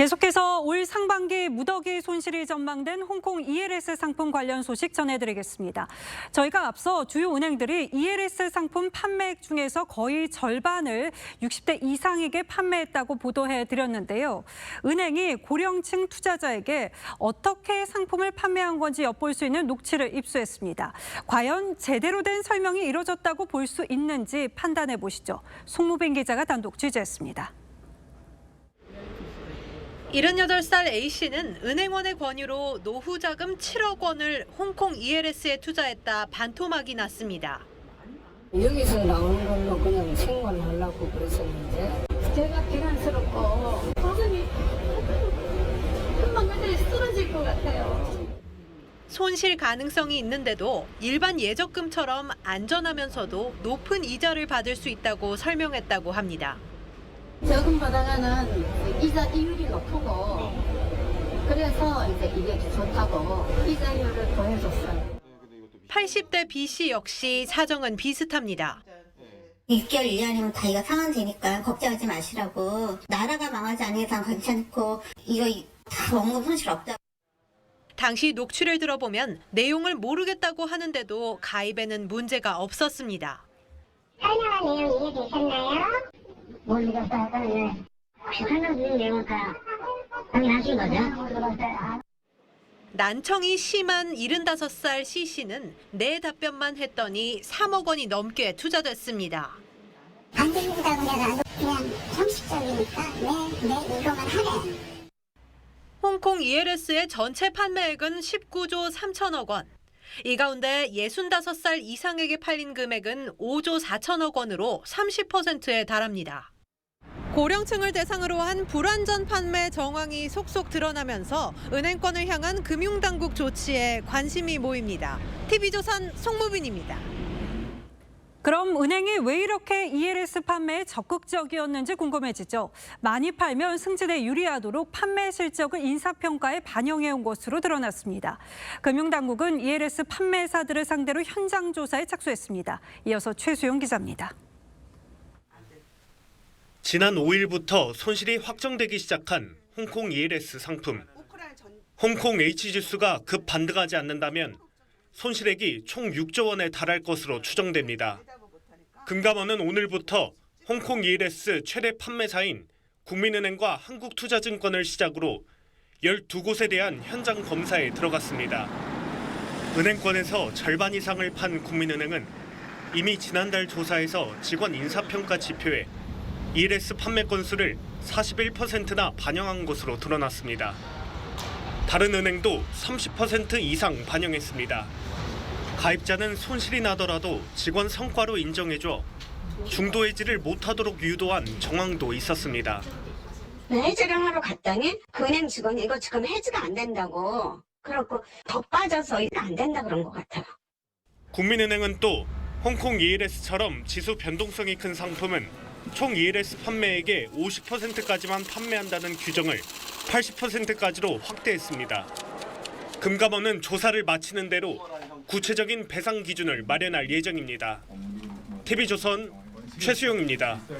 계속해서 올 상반기 무더기 손실이 전망된 홍콩 ELS 상품 관련 소식 전해드리겠습니다. 저희가 앞서 주요 은행들이 ELS 상품 판매액 중에서 거의 절반을 60대 이상에게 판매했다고 보도해 드렸는데요. 은행이 고령층 투자자에게 어떻게 상품을 판매한 건지 엿볼 수 있는 녹취를 입수했습니다. 과연 제대로 된 설명이 이뤄졌다고 볼 수 있는지 판단해 보시죠. 송무빈 기자가 단독 취재했습니다. 78살 A씨는 은행원의 권유로 노후 자금 7억 원을 홍콩 ELS에 투자했다 반토막이 났습니다. 여기서 나오는 걸로 그냥 생활하려고 그랬었는데 제가 계란스럽고 가슴이 금방 그대로 쓰러질 것 같아요. 손실 가능성이 있는데도 일반 예적금처럼 안전하면서도 높은 이자를 받을 수 있다고 설명했다고 합니다. 저금 받아가는 이자 이율이 높고 그래서 이제 이게 좋다고 이자율을 더해줬어요. 80대 B씨 역시 사정은 비슷합니다. 6개월, 1년이면 다 이거 상환되니까 걱정하지 마시라고. 나라가 망하지 않는 이상 괜찮고, 이거 다 원금 손실 없다. 당시 녹취를 들어보면 내용을 모르겠다고 하는데도 가입에는 문제가 없었습니다. 설명한 내용 이해되셨나요? 모르겠어요. 네. 혹시 설명드린 내용은 다 확인하신 거죠? 난청이 심한 75살 C씨는 네 답변만 했더니 3억 원이 넘게 투자됐습니다. 안 내가 그냥 형식적이니까 네, 네, 이거만 하래. 홍콩 ELS의 전체 판매액은 19조 3천억 원. 이 가운데 65살 이상에게 팔린 금액은 5조 4천억 원으로 30%에 달합니다. 고령층을 대상으로 한 불완전 판매 정황이 속속 드러나면서 은행권을 향한 금융당국 조치에 관심이 모입니다. TV조선 송무빈입니다. 그럼 은행이 왜 이렇게 ELS 판매에 적극적이었는지 궁금해지죠. 많이 팔면 승진에 유리하도록 판매 실적을 인사평가에 반영해온 것으로 드러났습니다. 금융당국은 ELS 판매사들을 상대로 현장 조사에 착수했습니다. 이어서 최수용 기자입니다. 지난 5일부터 손실이 확정되기 시작한 홍콩 ELS 상품. 홍콩 H지수가 급 반등하지 않는다면 손실액이 총 6조 원에 달할 것으로 추정됩니다. 금감원은 오늘부터 홍콩 ELS 최대 판매사인 국민은행과 한국투자증권을 시작으로 12곳에 대한 현장 검사에 들어갔습니다. 은행권에서 절반 이상을 판 국민은행은 이미 지난달 조사에서 직원 인사평가 지표에 ELS 판매 건수를 41%나 반영한 것으로 드러났습니다. 다른 은행도 30% 이상 반영했습니다. 가입자는 손실이 나더라도 직원 성과로 인정해줘 중도 해지를 못하도록 유도한 정황도 있었습니다. 해지를 하러 갔더니 그 은행 직원이 이거 지금 해지가 안 된다고 그렇고 더 빠져서 안 된다 그런 것 같아요. 국민은행은 또 홍콩 ELS처럼 지수 변동성이 큰 상품은 총 ELS 판매액의 50%까지만 판매한다는 규정을 80%까지로 확대했습니다. 금감원은 조사를 마치는 대로 구체적인 배상 기준을 마련할 예정입니다. TV조선 최수용입니다.